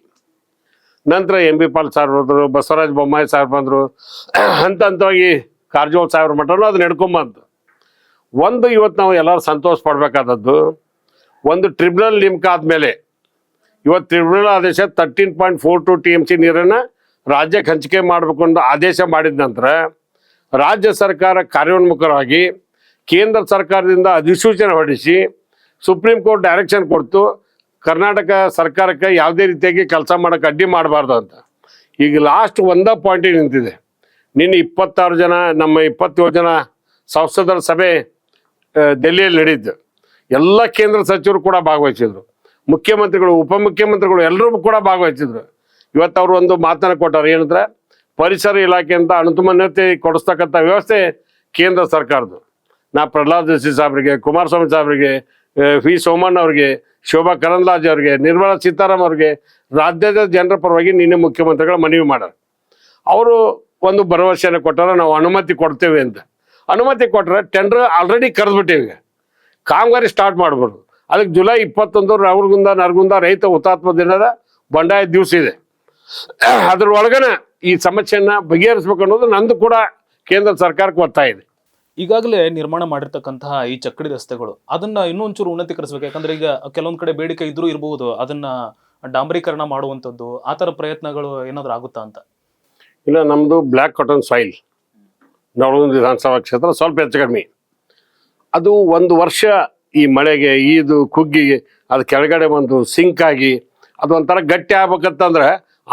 ನಂತರ ಎಂ ಬಿ ಪಾಲ್ ಸಾರ್ ಬಂದರು, ಬಸವರಾಜ ಬೊಮ್ಮಾಯಿ ಸಾರ್ ಬಂದರು, ಹಂತ ಹಂತವಾಗಿ ಕಾರಜೋಳ ಸಾಹೇಬ್ರ ಮಟ್ಟನು ಅದು ನಡ್ಕೊಂಬಂತು. ಒಂದು, ಇವತ್ತು ನಾವು ಎಲ್ಲರೂ ಸಂತೋಷ ಪಡಬೇಕಾದದ್ದು, ಒಂದು ಟ್ರಿಬ್ಯುನಲ್ ನೇಮಕ ಆದಮೇಲೆ ಇವತ್ತು ಟ್ರಿಬ್ಯುನಲ್ ಆದೇಶ thirteen point four two T M C ನೀರನ್ನು ರಾಜ್ಯಕ್ಕೆ ಹಂಚಿಕೆ ಮಾಡಬೇಕು ಅಂತ ಆದೇಶ ಮಾಡಿದ ನಂತರ ರಾಜ್ಯ ಸರ್ಕಾರ ಕಾರ್ಯೋನ್ಮುಖರಾಗಿ ಕೇಂದ್ರ ಸರ್ಕಾರದಿಂದ ಅಧಿಸೂಚನೆ ಹೊರಡಿಸಿ ಸುಪ್ರೀಂ ಕೋರ್ಟ್ ಡೈರೆಕ್ಷನ್ ಕೊಡ್ತು. ಕರ್ನಾಟಕ ಸರ್ಕಾರಕ್ಕೆ ಯಾವುದೇ ರೀತಿಯಾಗಿ ಕೆಲಸ ಮಾಡೋಕ್ಕೆ ಅಡ್ಡಿ ಮಾಡಬಾರ್ದು ಅಂತ. ಈಗ ಲಾಸ್ಟ್ ಒಂದೇ ಪಾಯಿಂಟಿಗೆ ನಿಂತಿದೆ. ನಿನ್ನೆ ಇಪ್ಪತ್ತಾರು ಜನ, ನಮ್ಮ ಇಪ್ಪತ್ತೇಳು ಜನ ಸಂಸದರ ಸಭೆ ದೆಹಲಿಯಲ್ಲಿ ನಡೆಯಿತು ಎಲ್ಲ ಕೇಂದ್ರ ಸಚಿವರು ಕೂಡ ಭಾಗವಹಿಸಿದ್ರು. ಮುಖ್ಯಮಂತ್ರಿಗಳು ಉಪಮುಖ್ಯಮಂತ್ರಿಗಳು ಎಲ್ಲರೂ ಕೂಡ ಭಾಗವಹಿಸಿದ್ರು. ಇವತ್ತು ಅವರು ಒಂದು ಮಾತನ್ನು ಕೊಟ್ಟಾರೆ ಏನಂದ್ರೆ ಪರಿಸರ ಇಲಾಖೆಯಿಂದ ಅನುತುಮನ್ಯತೆ ಕೊಡಿಸ್ತಕ್ಕಂಥ ವ್ಯವಸ್ಥೆ ಕೇಂದ್ರ ಸರ್ಕಾರದ್ದು. ನಾ ಪ್ರಹ್ಲಾದ್ ಜೋಶಿ ಸಾಹೇಬ್ರಿಗೆ ಕುಮಾರಸ್ವಾಮಿ ಸಾಹೇಬ್ರಿಗೆ ಆ, ವಿ ಸೋಮಣ್ಣ ಅವ್ರಿಗೆ ಶೋಭಾ ಕರಂದ್ಲಾಜೆ ಅವ್ರಿಗೆ ನಿರ್ಮಲಾ ಸೀತಾರಾಮ್ ಅವ್ರಿಗೆ ರಾಜ್ಯದ ಜನರ ಪರವಾಗಿ ನಿನ್ನೆ ಮುಖ್ಯಮಂತ್ರಿಗಳ ಮನವಿ ಮಾಡ್ಯಾರ. ಅವರು ಒಂದು ಭರವಸೆಯನ್ನು ಕೊಟ್ಟಾರ ನಾವು ಅನುಮತಿ ಕೊಡ್ತೇವೆ ಅಂತ. ಅನುಮತಿ ಕೊಟ್ಟರೆ ಟೆಂಡರ್ ಆಲ್ರೆಡಿ ಕರೆದ್ಬಿಟ್ಟೇವೆ. ಕಾಮಗಾರಿ ಸ್ಟಾರ್ಟ್ ಮಾಡ್ಬೋದು. ಅದಕ್ಕೆ ಜುಲೈ ಇಪ್ಪತ್ತೊಂದು ರವರ್ಗುಂದ ನರಗುಂದ ರೈತ ಹುತಾತ್ಮ ದಿನದ ಬಂಡಾಯ ದಿವಸ ಇದೆ. ಅದ್ರ ಒಳಗನೆ ಈ ಸಮಸ್ಯೆಯನ್ನ ಬಗೆಹರಿಸ್ಬೇಕು ಅನ್ನೋದು ನಂದು ಕೂಡ ಕೇಂದ್ರ ಸರ್ಕಾರಕ್ಕೆ ಒತ್ತಾಯ ಇದೆ. ಈಗಾಗಲೇ ನಿರ್ಮಾಣ ಮಾಡಿರ್ತಕ್ಕಂತಹ ಈ ಚಕ್ಕಡಿ ರಸ್ತೆಗಳು ಅದನ್ನ ಇನ್ನೊಂಚೂರು ಉನ್ನತೀಕರಿಸಬೇಕು. ಯಾಕಂದ್ರೆ ಈಗ ಕೆಲವೊಂದ್ ಕಡೆ ಬೇಡಿಕೆ ಇದ್ರೂ ಇರಬಹುದು ಅದನ್ನ ಡಾಂಬರೀಕರಣ ಮಾಡುವಂಥದ್ದು ಆ ಥರ ಪ್ರಯತ್ನಗಳು ಏನಾದರೂ ಆಗುತ್ತಾ ಅಂತ? ಇಲ್ಲ ನಮ್ಮದು ಬ್ಲ್ಯಾಕ್ ಕಾಟನ್ ಸಾಯಿಲ್ ನವಲಗುಂದ ವಿಧಾನಸಭಾ ಕ್ಷೇತ್ರ ಸ್ವಲ್ಪ ಹೆಚ್ಚು ಕಡಿಮೆ. ಅದು ಒಂದು ವರ್ಷ ಈ ಮಳೆಗೆ, ಈದು ಕುಗ್ಗಿ ಅದು ಕೆಳಗಡೆ ಬಂದು ಸಿಂಕ್ ಆಗಿ ಅದು ಒಂಥರ ಗಟ್ಟಿ ಆಗ್ಬೇಕಂತಂದ್ರೆ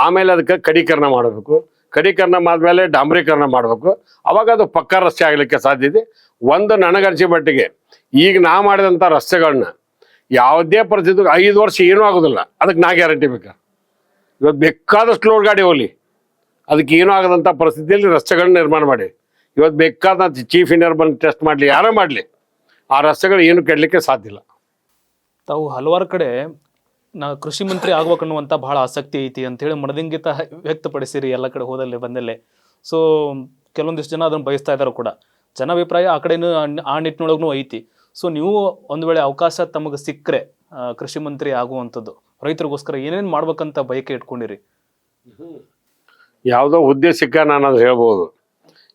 ಆಮೇಲೆ ಅದಕ್ಕೆ ಕಡೀಕರಣ ಮಾಡಬೇಕು. ಕಡೀಕರಣ ಆದಮೇಲೆ ಡಾಂಬರೀಕರಣ ಮಾಡಬೇಕು. ಅವಾಗ ಅದು ಪಕ್ಕಾ ರಸ್ತೆ ಆಗಲಿಕ್ಕೆ ಸಾಧ್ಯ ಇದೆ. ಒಂದು ನನಗರ್ಜಿ ಮಟ್ಟಿಗೆ ಈಗ ನಾ ಮಾಡಿದಂಥ ರಸ್ತೆಗಳನ್ನ ಯಾವುದೇ ಪರಿಸ್ಥಿತಿ ಐದು ವರ್ಷ ಏನೂ ಆಗೋದಿಲ್ಲ. ಅದಕ್ಕೆ ನಾ ಗ್ಯಾರಂಟಿ ಬೇಕಾ? ಇವತ್ತು ಬೇಕಾದಷ್ಟು ಲೋಡ್ ಗಾಡಿ ಹೋಗಲಿ. ಅದಕ್ಕೆ ಏನೂ ಆಗದಂಥ ಪರಿಸ್ಥಿತಿಯಲ್ಲಿ ರಸ್ತೆಗಳನ್ನ ನಿರ್ಮಾಣ ಮಾಡಿ. ಇವತ್ತು ಬೇಕಾದಂಥ ಚೀಫ್ ಇಂಜಿನಿಯರ್ ಬಂದು ಟೆಸ್ಟ್ ಮಾಡಲಿ, ಯಾರೇ ಮಾಡಲಿ. ಆ ರಸ್ತೆಗಳು ಏನು ಕೆಡಲಿಕ್ಕೆ ಸಾಧ್ಯ ಇಲ್ಲ. ತಾವು ಹಲವಾರು ಕಡೆ ನಾ ಕೃಷಿ ಮಂತ್ರಿ ಆಗ್ಬೇಕನ್ನುವಂಥ ಬಹಳ ಆಸಕ್ತಿ ಐತಿ ಅಂತೇಳಿ ಮನದಿಂಗಿತ ವ್ಯಕ್ತಪಡಿಸಿರಿ ಎಲ್ಲ ಕಡೆ ಹೋದಲ್ಲಿ ಬಂದಲ್ಲಿ. ಸೊ ಕೆಲವೊಂದಿಷ್ಟು ಜನ ಅದನ್ನು ಬಯಸ್ತಾ ಇದ್ದಾರೆ ಕೂಡ. ಜನಾಭಿಪ್ರಾಯ ಆ ಕಡೆನೂ ಆ- ನಿಟ್ಟಿನೊಳಗೂ ಐತಿ. ಸೊ ನೀವು ಒಂದು ವೇಳೆ ಅವಕಾಶ ತಮಗೆ ಸಿಕ್ಕರೆ ಕೃಷಿ ಮಂತ್ರಿ ಆಗುವಂಥದ್ದು ರೈತರಿಗೋಸ್ಕರ ಏನೇನು ಮಾಡ್ಬೇಕಂತ ಬಯಕೆ ಇಟ್ಕೊಂಡಿರಿ? ಯಾವುದೋ ಹುದ್ದೆ ಸಿಕ್ಕ ನಾನು ಅದು ಹೇಳ್ಬೋದು.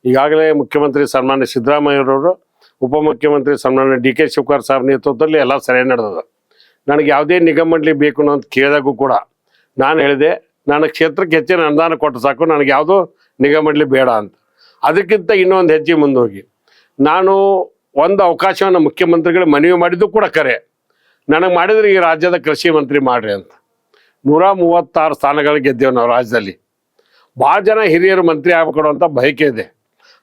ಈಗಾಗಲೇ ಮುಖ್ಯಮಂತ್ರಿ ಸನ್ಮಾನ್ಯ ಸಿದ್ದರಾಮಯ್ಯರವರು ಉಪಮುಖ್ಯಮಂತ್ರಿ ಸನ್ಮಾನ್ಯ ಡಿ ಕೆ ಶಿವಕುಮಾರ್ ಸಾಹೇಬ್ ನೇತೃತ್ವದಲ್ಲಿ ಎಲ್ಲ ಸರಿ ನಡೆದದ. ನನಗೆ ಯಾವುದೇ ನಿಗಮ ಮಂಡಳಿ ಬೇಕು ಅಂತ ಕೇಳಿದಾಗೂ ಕೂಡ ನಾನು ಹೇಳಿದೆ, ನನ್ನ ಕ್ಷೇತ್ರಕ್ಕೆ ಹೆಚ್ಚಿನ ಅನುದಾನ ಕೊಟ್ಟು ಸಾಕು, ನನಗೆ ಯಾವುದೋ ನಿಗಮ ಮಂಡಳಿ ಬೇಡ ಅಂತ. ಅದಕ್ಕಿಂತ ಇನ್ನೊಂದು ಹೆಜ್ಜೆ ಮುಂದೋಗಿ, ನಾನು ಒಂದು ಅವಕಾಶವನ್ನು ಮುಖ್ಯಮಂತ್ರಿಗಳು ಮನವಿ ಮಾಡಿದ್ದು ಕೂಡ ಕರೆ. ನನಗೆ ಮಾಡಿದರೆ ಈ ರಾಜ್ಯದ ಕೃಷಿ ಮಂತ್ರಿ ಮಾಡ್ರಿ ಅಂತ. ನೂರ ಮೂವತ್ತಾರು ಸ್ಥಾನಗಳು ಗೆದ್ದೇವೆ ನಾವು ರಾಜ್ಯದಲ್ಲಿ. ಭಾಳ ಜನ ಹಿರಿಯರು ಮಂತ್ರಿ ಆಗ್ಬೇಕು ಅಂತ ಬಯಕೆ ಇದೆ.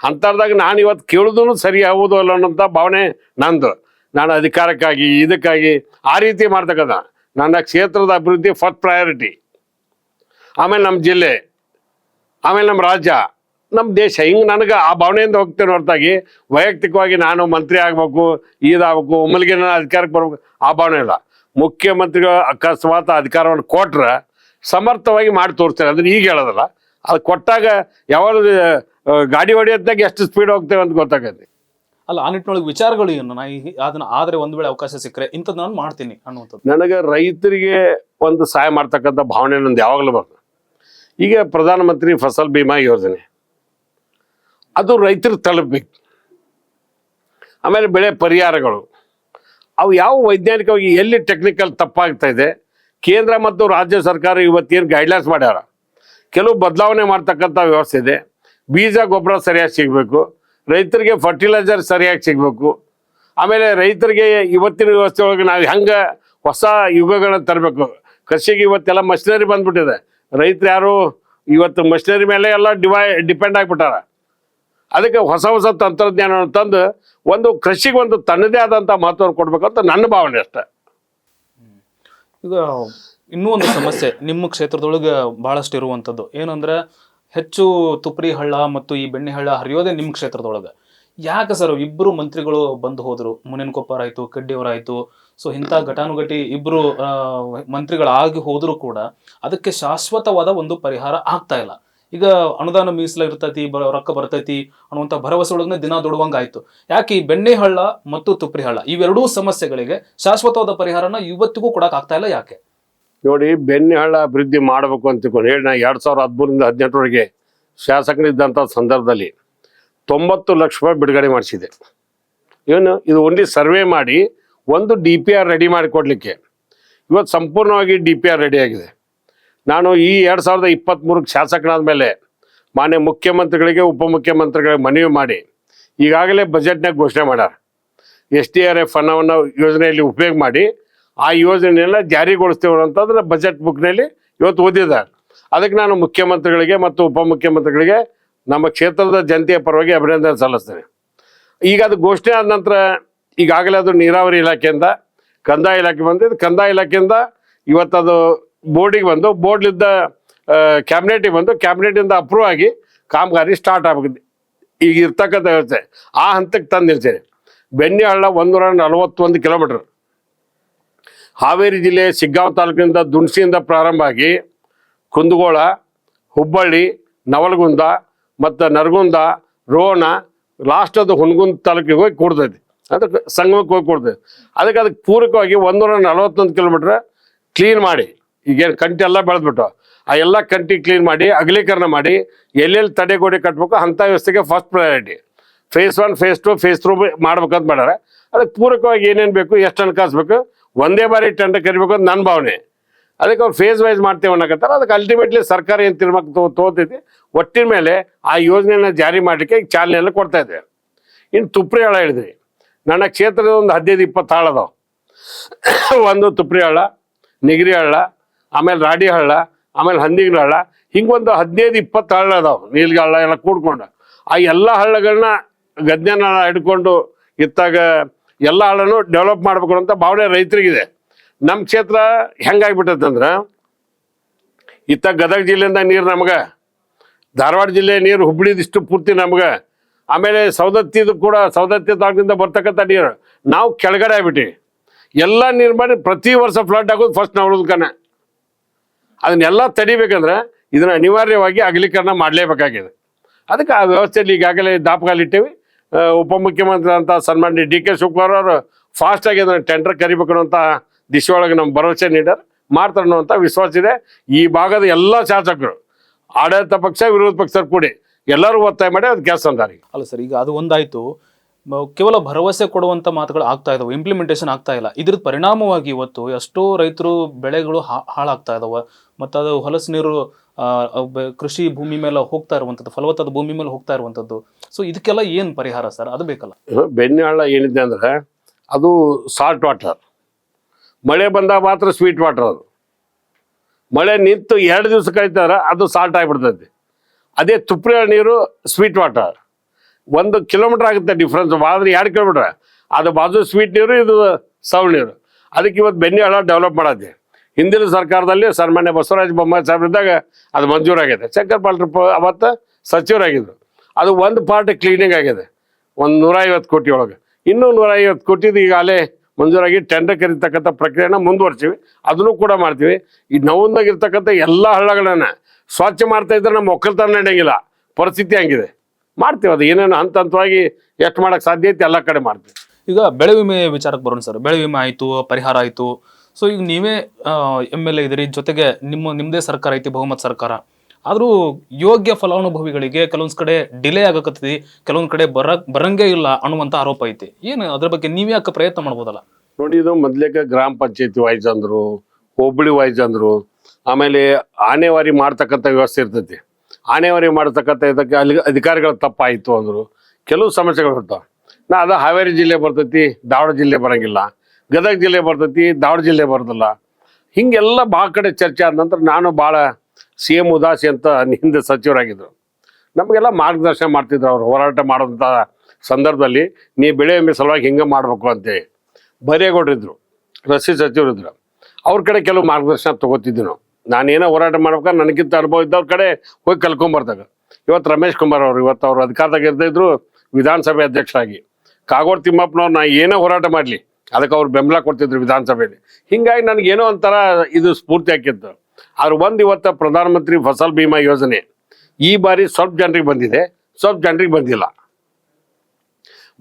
ಅಂಥದ್ದಾಗ ನಾನು ಇವತ್ತು ಕೇಳೋದು ಸರಿ ಆಗೋದು ಅಲ್ಲ ಅನ್ನೋಂಥ ಭಾವನೆ ನಂದು. ನಾನು ಅಧಿಕಾರಕ್ಕಾಗಿ, ಇದಕ್ಕಾಗಿ ಆ ರೀತಿ ಮಾಡ್ತಕ್ಕಂಥ ನನ್ನ ಕ್ಷೇತ್ರದ ಅಭಿವೃದ್ಧಿ ಫಸ್ಟ್ ಪ್ರಯಾರಿಟಿ ಆಮೇಲೆ ನಮ್ಮ ಜಿಲ್ಲೆ, ಆಮೇಲೆ ನಮ್ಮ ರಾಜ್ಯ, ನಮ್ಮ ದೇಶ. ಹಿಂಗೆ ನನಗೆ ಆ ಭಾವನೆಯಿಂದ ಹೋಗ್ತೇನೆ ಹೊರತಾಗಿ ವೈಯಕ್ತಿಕವಾಗಿ ನಾನು ಮಂತ್ರಿ ಆಗಬೇಕು, ಇದಾಗಬೇಕು, ಒಮ್ಮಲಿಗೆ ನಾನು ಅಧಿಕಾರಕ್ಕೆ ಬರ್ಬೇಕು, ಆ ಭಾವನೆ ಇಲ್ಲ. ಮುಖ್ಯಮಂತ್ರಿಗಳು ಅಕಸ್ಮಾತ್ ಅಧಿಕಾರವನ್ನು ಕೊಟ್ರೆ ಸಮರ್ಥವಾಗಿ ಮಾಡಿ ತೋರಿಸ್ತಾರೆ. ಅದನ್ನ ಈಗ ಹೇಳೋದಲ್ಲ. ಅದು ಕೊಟ್ಟಾಗ ಯಾವಾಗ ಗಾಡಿ ಹೊಡೆಯೋದಾಗ ಎಷ್ಟು ಸ್ಪೀಡ್ ಹೋಗ್ತೇವೆ ಅಂತ ಗೊತ್ತಾಗತ್ತೆ. ಅಲ್ಲ ಆ ನಿಟ್ಟಿನೊಳಗೆ ವಿಚಾರಗಳು ಏನು? ನಾ ಈಗ ಅದನ್ನ ಆದ್ರೆ ಒಂದು ವೇಳೆ ಅವಕಾಶ ಸಿಕ್ಕರೆ ಇಂಥದ್ದು ನಾನು ಮಾಡ್ತೀನಿ ಅನ್ನುವಂಥದ್ದು. ನನಗೆ ರೈತರಿಗೆ ಒಂದು ಸಹಾಯ ಮಾಡ್ತಕ್ಕಂಥ ಭಾವನೆ ನಂದು ಯಾವಾಗಲೂ ಬರ್ತದೆ. ಈಗ ಪ್ರಧಾನಮಂತ್ರಿ ಫಸಲ್ ಬಿಮಾ ಯೋಜನೆ. ಅದು ರೈತರಿಗೆ ತಲುಪಬೇಕು. ಆಮೇಲೆ ಬೆಳೆ ಪರಿಹಾರಗಳು. ಅವು ಯಾವ ವೈಜ್ಞಾನಿಕವಾಗಿ ಎಲ್ಲಿ ಟೆಕ್ನಿಕಲ್ ತಪ್ಪಾಗ್ತಾ ಇದೆ ಕೇಂದ್ರ ಮತ್ತು ರಾಜ್ಯ ಸರ್ಕಾರ ಇವತ್ತೇನು ಗೈಡ್ಲೈನ್ಸ್ ಮಾಡ್ಯಾರ? ಕೆಲವು ಬದಲಾವಣೆ ಮಾಡ್ತಕ್ಕಂಥ ವ್ಯವಸ್ಥೆ ಇದೆ. ಬೀಜ ಗೊಬ್ಬರ ಸರಿಯಾಗಿ ಸಿಗಬೇಕು. ರೈತರಿಗೆ ಫರ್ಟಿಲೈಸರ್ ಸರಿಯಾಗಿ ಸಿಗಬೇಕು. ಆಮೇಲೆ ರೈತರಿಗೆ ಇವತ್ತಿನ ವ್ಯವಸ್ಥೆ ಒಳಗೆ ನಾವು ಹೆಂಗೆ ಹೊಸ ಯುಗಗಳನ್ನು ತರಬೇಕು. ಕೃಷಿಗೆ ಇವತ್ತೆಲ್ಲ ಮಷಿನರಿ ಬಂದ್ಬಿಟ್ಟಿದೆ. ರೈತರು ಯಾರು ಇವತ್ತು ಮಷಿನರಿ ಮೇಲೆ ಎಲ್ಲ ಡಿವೈ ಡಿಪೆಂಡ್ ಆಗಿಬಿಟ್ಟಾರ. ಅದಕ್ಕೆ ಹೊಸ ಹೊಸ ತಂತ್ರಜ್ಞಾನವನ್ನು ತಂದು ಒಂದು ಕೃಷಿಗೆ ಒಂದು ತನ್ನದೇ ಆದಂಥ ಮಹತ್ವವನ್ನು ಕೊಡಬೇಕಂತ ನನ್ನ ಭಾವನೆ ಅಷ್ಟೆ. ಈಗ ಇನ್ನೂ ಒಂದು ಸಮಸ್ಯೆ. ನಿಮ್ಮ ಕ್ಷೇತ್ರದೊಳಗೆ ಭಾಳಷ್ಟು ಇರುವಂಥದ್ದು. ಏನಂದ್ರೆ ಹೆಚ್ಚು ತುಪ್ರಿ ಹಳ್ಳ ಮತ್ತು ಈ ಬೆಣ್ಣೆ ಹಳ್ಳ ಹರಿಯೋದೇ ನಿಮ್ಮ ಕ್ಷೇತ್ರದೊಳಗೆ. ಯಾಕೆ ಸರ್ ಇಬ್ಬರು ಮಂತ್ರಿಗಳು ಬಂದು ಹೋದರು? ಮುನೇನಕೊಪ್ಪರ್ ಕಡ್ಡಿಯವರಾಯಿತು ಸೊ ಇಂಥ ಘಟಾನುಘಟಿ ಇಬ್ಬರು ಮಂತ್ರಿಗಳಾಗಿ ಹೋದರೂ ಕೂಡ ಅದಕ್ಕೆ ಶಾಶ್ವತವಾದ ಒಂದು ಪರಿಹಾರ ಆಗ್ತಾ ಇಲ್ಲ. ಈಗ ಅನುದಾನ ಮೀಸಲಾಗಿರ್ತೈತಿ, ಬ- ರೊಕ್ಕ ಬರ್ತೈತಿ ಅನ್ನುವಂಥ ಭರವಸೆ ಒಳಗನೆ ದಿನ ದುಡುವಂಗಾಯ್ತು. ಯಾಕೆ ಈ ಬೆಣ್ಣೆ ಹಳ್ಳ ಮತ್ತು ತುಪ್ರಿ ಹಳ್ಳ ಇವೆರಡೂ ಸಮಸ್ಯೆಗಳಿಗೆ ಶಾಶ್ವತವಾದ ಪರಿಹಾರನ ಇವತ್ತಿಗೂ ಕೊಡೋಕ್ಕಾಗ್ತಾ ಇಲ್ಲ ಯಾಕೆ? ನೋಡಿ ಬೆನ್ನಿಹಳ್ಳ ಅಭಿವೃದ್ಧಿ ಮಾಡಬೇಕು ಅಂತ ಹೇಳಿ ನಾ ಎರಡು ಸಾವಿರದ ಹದಿಮೂರಿಂದ ಹದಿನೆಂಟರವರೆಗೆ ಶಾಸಕನಿದ್ದಂಥ ಸಂದರ್ಭದಲ್ಲಿ ತೊಂಬತ್ತು ಲಕ್ಷ ರೂಪಾಯಿ ಬಿಡುಗಡೆ ಮಾಡಿಸಿದೆ. ಇವನು ಇದು ಓನ್ಲಿ ಸರ್ವೆ ಮಾಡಿ ಒಂದು ಡಿ ಪಿ ಆರ್ ರೆಡಿ ಮಾಡಿ ಕೊಡಲಿಕ್ಕೆ. ಇವತ್ತು ಸಂಪೂರ್ಣವಾಗಿ ಡಿ ಪಿ ಆರ್ ರೆಡಿ ಆಗಿದೆ. ನಾನು ಈ ಎರಡು ಸಾವಿರದ ಇಪ್ಪತ್ತ್ಮೂರಕ್ಕೆ ಶಾಸಕನಾದ ಮೇಲೆ ಮಾನ್ಯ ಮುಖ್ಯಮಂತ್ರಿಗಳಿಗೆ, ಉಪಮುಖ್ಯಮಂತ್ರಿಗಳಿಗೆ ಮನವಿ ಮಾಡಿ ಈಗಾಗಲೇ ಬಜೆಟ್ನಾಗ ಘೋಷಣೆ ಮಾಡ್ಯಾರ. ಎಸ್ ಟಿ ಆರ್ ಎಫ್ ಹಣವನ್ನು ಯೋಜನೆಯಲ್ಲಿ ಉಪಯೋಗ ಮಾಡಿ ಆ ಯೋಜನೆಯನ್ನ ಜಾರಿಗೊಳಿಸ್ತೇವೆ ಅಂತಂದ್ರೆ ಬಜೆಟ್ ಬುಕ್ನಲ್ಲಿ ಇವತ್ತು ಓದಿದ್ದಾರೆ. ಅದಕ್ಕೆ ನಾನು ಮುಖ್ಯಮಂತ್ರಿಗಳಿಗೆ ಮತ್ತು ಉಪಮುಖ್ಯಮಂತ್ರಿಗಳಿಗೆ ನಮ್ಮ ಕ್ಷೇತ್ರದ ಜನತೆಯ ಪರವಾಗಿ ಅಭಿನಂದನೆ ಸಲ್ಲಿಸ್ತೇನೆ. ಈಗ ಅದು ಘೋಷಣೆ ಆದ ನಂತರ ಈಗಾಗಲೇ ಅದು ನೀರಾವರಿ ಇಲಾಖೆಯಿಂದ, ಕಂದಾಯ ಇಲಾಖೆ ಬಂದಿದ್ದು ಕಂದಾಯ ಇಲಾಖೆಯಿಂದ ಇವತ್ತದು ಬೋರ್ಡಿಗೆ ಬಂದು ಬೋರ್ಡ್ಲಿದ್ದ ಕ್ಯಾಬಿನೆಟಿಗೆ ಬಂದು ಕ್ಯಾಬಿನೆಟಿಂದ ಅಪ್ರೂವ್ ಆಗಿ ಕಾಮಗಾರಿ ಸ್ಟಾರ್ಟ್ ಆಗಿದೆ ಈಗ ಇರ್ತಕ್ಕಂಥ ವ್ಯವಸ್ಥೆ. ಆ ಹಂತಕ್ಕೆ ತಂದು ಬೆಣ್ಣೆಹಳ್ಳ ಒಂದು ಒಂದೂರ ನಲವತ್ತೊಂದು ಕಿಲೋಮೀಟರ್ ಹಾವೇರಿ ಜಿಲ್ಲೆ ಸಿಗ್ಗಾವ್ ತಾಲೂಕಿನಿಂದ ದುಣಸಿಯಿಂದ ಪ್ರಾರಂಭ ಆಗಿ ಕುಂದಗೋಳ, ಹುಬ್ಬಳ್ಳಿ, ನವಲಗುಂದ ಮತ್ತು ನರಗುಂದ, ರೋಣ ಲಾಸ್ಟ್ ಅದು ಹುಣಗುಂದ ತಾಲೂಕಿಗೆ ಹೋಗಿ ಕೂಡ್ತೈತಿ. ಅದಕ್ಕೆ ಸಂಗಮಕ್ಕೆ ಹೋಗಿ ಕೂಡ್ತೈತಿ. ಅದಕ್ಕೆ ಅದಕ್ಕೆ ಪೂರಕವಾಗಿ ಒಂದೂರ ನಲವತ್ತೊಂದು ಕಿಲೋಮೀಟ್ರ್ ಕ್ಲೀನ್ ಮಾಡಿ, ಈಗೇನು ಕಂಟಿ ಎಲ್ಲ ಬೆಳೆದ್ಬಿಟ್ಟು, ಆ ಎಲ್ಲ ಕಂಟಿ ಕ್ಲೀನ್ ಮಾಡಿ, ಅಗಲೀಕರಣ ಮಾಡಿ, ಎಲ್ಲೆಲ್ಲಿ ತಡೆಗೋಡೆ ಕಟ್ಟಬೇಕು ಅಂಥ ವ್ಯವಸ್ಥೆಗೆ first priority phase one phase two phase three ಮಾಡ್ಬೇಕಂತ ಮಾಡ್ಯಾರ. ಅದಕ್ಕೆ ಪೂರಕವಾಗಿ ಏನೇನು ಬೇಕು, ಎಷ್ಟು ಹಣಕಾಸು ಬೇಕು ಒಂದೇ ಬಾರಿ ಟೆಂಡರ್ ಕರಿಬೇಕು ಅಂತ ನನ್ನ ಭಾವನೆ. ಅದಕ್ಕೆ ಅವ್ರು ಫೇಸ್ ವೈಸ್ ಮಾಡ್ತೇವೆ ಅನ್ನಕತ್ತಾರ. ಅದಕ್ಕೆ ಅಲ್ಟಿಮೇಟ್ಲಿ ಸರ್ಕಾರ ಏನು ತಿರ್ಮಕ್ ತೋ ತಗೋತೈತಿ ಒಟ್ಟಿನ ಮೇಲೆ ಆ ಯೋಜನೆಯನ್ನು ಜಾರಿ ಮಾಡಲಿಕ್ಕೆ ಈಗ ಚಾಲನೆಯನ್ನು ಕೊಡ್ತಾ ಇದೆ ಇನ್ನು ತುಪ್ರಿ ಹಾಳ ಹೇಳಿದ್ರಿ. ನನ್ನ ಕ್ಷೇತ್ರದ ಒಂದು ಹದಿನೈದು ಇಪ್ಪತ್ತು ಹಾಳು ಅದಾವ. ಒಂದು ತುಪ್ರಿ ಹಳ್ಳ ನಿಗರಿ ಹಳ್ಳ, ಆಮೇಲೆ ರಾಡಿ ಹಳ್ಳ, ಆಮೇಲೆ ಹಂದಿಗಳ ಹಳ್ಳ ಹಿಂಗೊಂದು ಹದಿನೈದು ಇಪ್ಪತ್ತು ಹಳ್ಳ ಅದಾವೆ. ನೀಲ್ಗೆ ಹಳ್ಳ ಎಲ್ಲ ಕೂಡ್ಕೊಂಡು. ಆ ಎಲ್ಲ ಹಳ್ಳಗಳನ್ನ ಗದ್ದೆನ ಹಿಡ್ಕೊಂಡು ಇತ್ತಾಗ ಎಲ್ಲ ಹಾಳನ್ನು ಡೆವಲಪ್ ಮಾಡ್ಬೇಕು ಅಂತ ಭಾವನೆ ರೈತರಿಗಿದೆ. ನಮ್ಮ ಕ್ಷೇತ್ರ ಹೆಂಗಾಗ್ಬಿಟ್ಟದಂದ್ರೆ ಇತ್ತ ಗದಗ ಜಿಲ್ಲೆಯಿಂದ ನೀರು ನಮ್ಗೆ, ಧಾರವಾಡ ಜಿಲ್ಲೆ ನೀರು ಹುಬ್ಳಿದಿಷ್ಟು ಪೂರ್ತಿ ನಮ್ಗೆ, ಆಮೇಲೆ ಸೌದತ್ತಿದು ಕೂಡ ಸೌದತ್ತಿ ತಾಲೂಕಿಂದ ಬರ್ತಕ್ಕಂಥ ನೀರು ನಾವು ಕೆಳಗಡೆ ಆಗ್ಬಿಟ್ಟಿವಿ. ಎಲ್ಲ ನೀರು ಮಾಡಿ ಪ್ರತಿ ವರ್ಷ ಫ್ಲಡ್ ಆಗೋದು ಫಸ್ಟ್ ನಾವು ಅದನ್ನೆಲ್ಲ ತಡಿಬೇಕಂದ್ರೆ ಇದನ್ನ ಅನಿವಾರ್ಯವಾಗಿ ಅಗಲೀಕರಣ ಮಾಡಲೇಬೇಕಾಗಿದೆ. ಅದಕ್ಕೆ ಆ ವ್ಯವಸ್ಥೆಯಲ್ಲಿ ಈಗಾಗಲೇ ದಾಪಗಾಲಿಟ್ಟೇವಿ. ಉಪಮುಖ್ಯಮಂತ್ರಿ ಅಂತ ಸನ್ಮಾನ್ಯ ಡಿ ಕೆ ಶಿವಕುಮಾರ್ ಅವರು ಫಾಸ್ಟಾಗಿ ಅದನ್ನ ಟೆಂಡರ್ ಕರಿಬೇಕು ಅನ್ನೋಂಥ ದಿಶೆಯೊಳಗೆ ನಮ್ಮ ಭರವಸೆ ನೀಡರ್ ಮಾಡ್ತಾರೆ ಅನ್ನೋಂಥ ವಿಶ್ವಾಸ ಇದೆ. ಈ ಭಾಗದ ಎಲ್ಲ ಶಾಸಕರು, ಆಡಳಿತ ಪಕ್ಷ, ವಿರೋಧ ಪಕ್ಷ ಕೂಡಿ ಎಲ್ಲರೂ ಒತ್ತಾಯ ಮಾಡಿ ಅದು ಕೆಲಸ ಅಂತಾರೆ ಅಲ್ಲ ಸರ್, ಈಗ ಅದು ಒಂದಾಯ್ತು. ಕೇವಲ ಭರವಸೆ ಕೊಡುವಂಥ ಮಾತುಗಳು ಆಗ್ತಾ ಇದಾವೆ ಇಂಪ್ಲಿಮೆಂಟೇಷನ್ ಆಗ್ತಾ ಇಲ್ಲ. ಇದ್ರ ಪರಿಣಾಮವಾಗಿ ಇವತ್ತು ಎಷ್ಟೋ ರೈತರು ಬೆಳೆಗಳು ಹಾಳಾಗ್ತಾ ಇದಾವೆ. ಮತ್ತು ಅದು ಹೊಲಸು ನೀರು ಕೃಷಿ ಭೂಮಿ ಮೇಲೆ ಹೋಗ್ತಾ ಇರುವಂಥದ್ದು ಫಲವತ್ತಾದ ಭೂಮಿ ಮೇಲೆ ಹೋಗ್ತಾ ಇರುವಂಥದ್ದು ಸೊ ಇದಕ್ಕೆಲ್ಲ ಏನು ಪರಿಹಾರ ಸರ್? ಅದು ಬೇಕಲ್ಲ. ಬೆಣ್ಣೆ ಏನಿದೆ ಅಂದ್ರೆ ಅದು ಸಾಲ್ಟ್ ವಾಟರ್ ಮಳೆ ಬಂದಾಗ ಮಾತ್ರ ಸ್ವೀಟ್ ವಾಟರ್ ಅದು. ಮಳೆ ನಿಂತು ಎರಡು ದಿವಸ ಕಳಿತಾರೆ ಅದು ಸಾಲ್ಟ್ ಆಗಿಬಿಡ್ತೈತಿ. ಅದೇ ತುಪ್ಪಳ ನೀರು ಸ್ವೀಟ್ ವಾಟರ್ ಒಂದು ಕಿಲೋಮೀಟರ್ ಆಗುತ್ತೆ ಡಿಫ್ರೆನ್ಸ್ ಬಾದ್ರೆ ಎರಡು ಕಿಲೋಮೀಟರ್. ಅದು ಬಾಜು ಸ್ವೀಟ್ ನೀರು, ಇದು ಸೌಳ್ ನೀರು. ಅದಕ್ಕೆ ಇವತ್ತು ಬೆನ್ನಿ ಹಳ್ಳ ಡೆವಲಪ್ ಮಾಡತ್ತೆ ಹಿಂದಿನ ಸರ್ಕಾರದಲ್ಲಿ ಸನ್ಮಾನ್ಯ ಬಸವರಾಜ ಬೊಮ್ಮಾಯಿ ಸಾಹೇಬ್ರಿದ್ದಾಗ ಅದು ಮಂಜೂರಾಗಿದೆ ಶಂಕರ್ ಪಾಲ್ರಪ್ಪ ಅವತ್ತು ಸಚಿವರಾಗಿದ್ದರು ಅದು ಒಂದು ಪಾರ್ಟ್ ಕ್ಲೀನಿಂಗ್ ಆಗಿದೆ. ಒಂದು ನೂರ ಐವತ್ತು ಕೋಟಿ ಒಳಗೆ. ಇನ್ನೂ ನೂರ ಐವತ್ತು ಕೋಟಿದು ಈಗಾಗಲೇ ಮಂಜೂರಾಗಿ ಟೆಂಡರ್ ಕರೀತಕ್ಕಂಥ ಪ್ರಕ್ರಿಯೆನ ಮುಂದುವರ್ತೀವಿ ಅದನ್ನು ಕೂಡ ಮಾಡ್ತೀವಿ. ಈ ನವಂದಾಗಿರ್ತಕ್ಕಂಥ ಎಲ್ಲ ಹಳ್ಳಗಳನ್ನು ಸ್ವಚ್ಛ ಮಾಡ್ತಾ ಇದ್ರೆ ನಮ್ಮ ಒಕ್ಕಲ್ತನ ನಡೆಯಂಗಿಲ್ಲ. ಪರಿಸ್ಥಿತಿ ಹಂಗಿದೆ. ಮಾಡ್ತೀವಿ. ಅದು ಏನೇನು ಹಂತ ಹಂತವಾಗಿ ಎಷ್ಟು ಮಾಡೋಕ್ಕೆ ಸಾಧ್ಯ ಐತಿ ಎಲ್ಲ ಕಡೆ ಮಾಡ್ತೀವಿ. ಈಗ ಬೆಳೆ ವಿಮೆ ವಿಚಾರಕ್ಕೆ ಬರೋಣ ಸರ್. ಬೆಳೆ ವಿಮೆ ಆಯಿತು ಪರಿಹಾರ ಆಯಿತು. ಸೊ ಈಗ ನೀವೇ ಎಂ ಎಲ್ ಎ ಇದ್ದೀರಿ ಜೊತೆಗೆ ನಿಮ್ಮ ನಿಮ್ಮದೇ ಸರ್ಕಾರ ಐತಿ ಬಹುಮತ ಸರ್ಕಾರ. ಆದರೂ ಯೋಗ್ಯ ಫಲಾನುಭವಿಗಳಿಗೆ ಕೆಲವೊಂದು ಕಡೆ ಡಿಲೇ ಆಗಕತ್ತೈತಿ ಕೆಲವೊಂದು ಕಡೆ ಬರ ಬರಂಗೇ ಇಲ್ಲ ಅನ್ನುವಂಥ ಆರೋಪ ಐತಿ. ಏನು ಅದ್ರ ಬಗ್ಗೆ ನೀವು ಯಾಕೆ ಪ್ರಯತ್ನ ಮಾಡ್ಬೋದಲ್ಲ? ನೋಡಿ ಇದು ಮೊದ್ಲೇಕ ಗ್ರಾಮ ಪಂಚಾಯತಿ ವೈಸ್ ಅಂದರು ಹೋಬಳಿ ವೈಸ್ ಅಂದರು ಆಮೇಲೆ ಆನೆವಾರಿ ಮಾಡ್ತಕ್ಕಂಥ ವ್ಯವಸ್ಥೆ ಇರ್ತೈತಿ. ಆನೆವಾರಿ ಮಾಡತಕ್ಕಂಥ ಇದಕ್ಕೆ ಅಲ್ಲಿ ಅಧಿಕಾರಿಗಳ ತಪ್ಪಾಯಿತು ಅಂದರು. ಕೆಲವು ಸಮಸ್ಯೆಗಳು ಇರ್ತಾವೆ ನಾ ಅದು ಹಾವೇರಿ ಜಿಲ್ಲೆ ಬರ್ತೈತಿ ಧಾರವಾಡ ಜಿಲ್ಲೆ ಬರೋಂಗಿಲ್ಲ. ಗದಗ ಜಿಲ್ಲೆ ಬರ್ತೈತಿ ಧಾರವಾಡ ಜಿಲ್ಲೆ ಬರೋದಿಲ್ಲ. ಹಿಂಗೆಲ್ಲ ಭಾಳ ಕಡೆ ಚರ್ಚೆ ಆದ ನಂತರ ನಾನು ಭಾಳ ಸಿ ಎಂ ಉದಾಸಿ ಅಂತ ಹಿಂದೆ ಸಚಿವರಾಗಿದ್ದರು ನಮಗೆಲ್ಲ ಮಾರ್ಗದರ್ಶನ ಮಾಡ್ತಿದ್ರು ಅವರು. ಹೋರಾಟ ಮಾಡೋಂಥ ಸಂದರ್ಭದಲ್ಲಿ ನೀ ಬೆಳೆ ವಿಮೆ ಸಲುವಾಗಿ ಹಿಂಗೆ ಮಾಡಬೇಕು ಅಂತೇಳಿ. ರಸಿ ರಸ್ತೆ ಸಚಿವರಿದ್ರು. ಅವ್ರ ಕಡೆ ಕೆಲವು ಮಾರ್ಗದರ್ಶನ ತಗೋತಿದ್ವಿ ನಾವು. ನಾನೇನೋ ಹೋರಾಟ ಮಾಡ್ಬೇಕಾದ್ರೆ ನನಗಿಂತ ಅನುಭವ ಇದ್ದವ್ರ ಕಡೆ ಹೋಗಿ ಕಲ್ಕೊಂಬರ್ದಾಗ. ಇವತ್ತು ರಮೇಶ್ ಕುಮಾರ್ ಅವರು, ಇವತ್ತು ಅವರು ಅಧಿಕಾರದಾಗ ಇರ್ದಿದ್ರು ವಿಧಾನಸಭೆ ಅಧ್ಯಕ್ಷರಾಗಿ. ಕಾಗೋಡು ತಿಮ್ಮಪ್ಪನವ್ರು ನಾ ಏನೋ ಹೋರಾಟ ಮಾಡಲಿ, ಅದಕ್ಕೆ ಅವ್ರು ಬೆಂಬಲ ಕೊಡ್ತಿದ್ರು ವಿಧಾನಸಭೆಯಲ್ಲಿ. ಹಿಂಗಾಗಿ ನನಗೆ ಏನೋ ಒಂಥರ ಇದು ಸ್ಫೂರ್ತಿ ಹಾಕಿತ್ತು. ಆದ್ರೆ ಒಂದು ಇವತ್ತು ಪ್ರಧಾನಮಂತ್ರಿ ಫಸಲ್ ಭೀಮಾ ಯೋಜನೆ ಈ ಬಾರಿ ಸ್ವಲ್ಪ ಜನರಿಗೆ ಬಂದಿದೆ, ಸ್ವಲ್ಪ ಜನರಿಗೆ ಬಂದಿಲ್ಲ.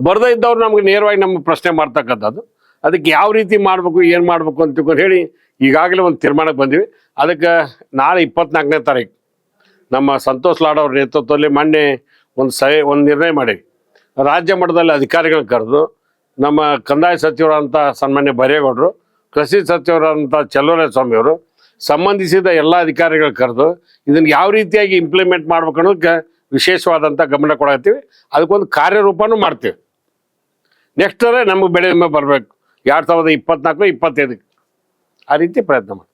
ಬರ್ದೇ ಇದ್ದವ್ರು ನಮ್ಗೆ ನೇರವಾಗಿ ನಮ್ಮ ಪ್ರಶ್ನೆ ಮಾಡ್ತಕ್ಕಂಥದ್ದು. ಅದಕ್ಕೆ ಯಾವ ರೀತಿ ಮಾಡಬೇಕು, ಏನು ಮಾಡಬೇಕು ಅಂತ ತಿಳ್ಕೊಂಡು ಹೇಳಿ ಈಗಾಗಲೇ ಒಂದು ತೀರ್ಮಾನಕ್ಕೆ ಬಂದಿವಿ. ಅದಕ್ಕೆ ನಾಳೆ ಇಪ್ಪತ್ನಾಲ್ಕನೇ ತಾರೀಕು ನಮ್ಮ ಸಂತೋಷ್ ಲಾಡ್ ಅವ್ರ ನೇತೃತ್ವದಲ್ಲಿ ಮೊನ್ನೆ ಒಂದು ಸಭೆ ಒಂದು ನಿರ್ಣಯ ಮಾಡಿ ರಾಜ್ಯ ಮಟ್ಟದಲ್ಲಿ ಅಧಿಕಾರಿಗಳನ್ನ ಕರೆದು ನಮ್ಮ ಕಂದಾಯ ಸಚಿವರಂತ ಸನ್ಮಾನ್ಯ ಬರೇಗೌಡರು, ಕೃಷಿ ಸಚಿವರಂತ ಚಲೋರೆ ಸ್ವಾಮಿಯವರು ಸಂಬಂಧಿಸಿದ ಎಲ್ಲ ಅಧಿಕಾರಿಗಳು ಕರೆದು ಇದನ್ನು ಯಾವ ರೀತಿಯಾಗಿ ಇಂಪ್ಲಿಮೆಂಟ್ ಮಾಡ್ಬೇಕು ಅನ್ನೋದಕ್ಕೆ ವಿಶೇಷವಾದಂಥ ಗಮನ ಕೊಡತ್ತೀವಿ ಅದಕ್ಕೊಂದು ಕಾರ್ಯರೂಪನೂ ಮಾಡ್ತೀವಿ. ನೆಕ್ಸ್ಟ್ ನಮಗೆ ಬೆಳೆ ಬರಬೇಕು. ಎರಡು ಸಾವಿರದ ಇಪ್ಪತ್ನಾಲ್ಕು ಇಪ್ಪತ್ತೈದಕ್ಕೆ. ಆ ರೀತಿ ಪ್ರಯತ್ನ ಮಾಡಿ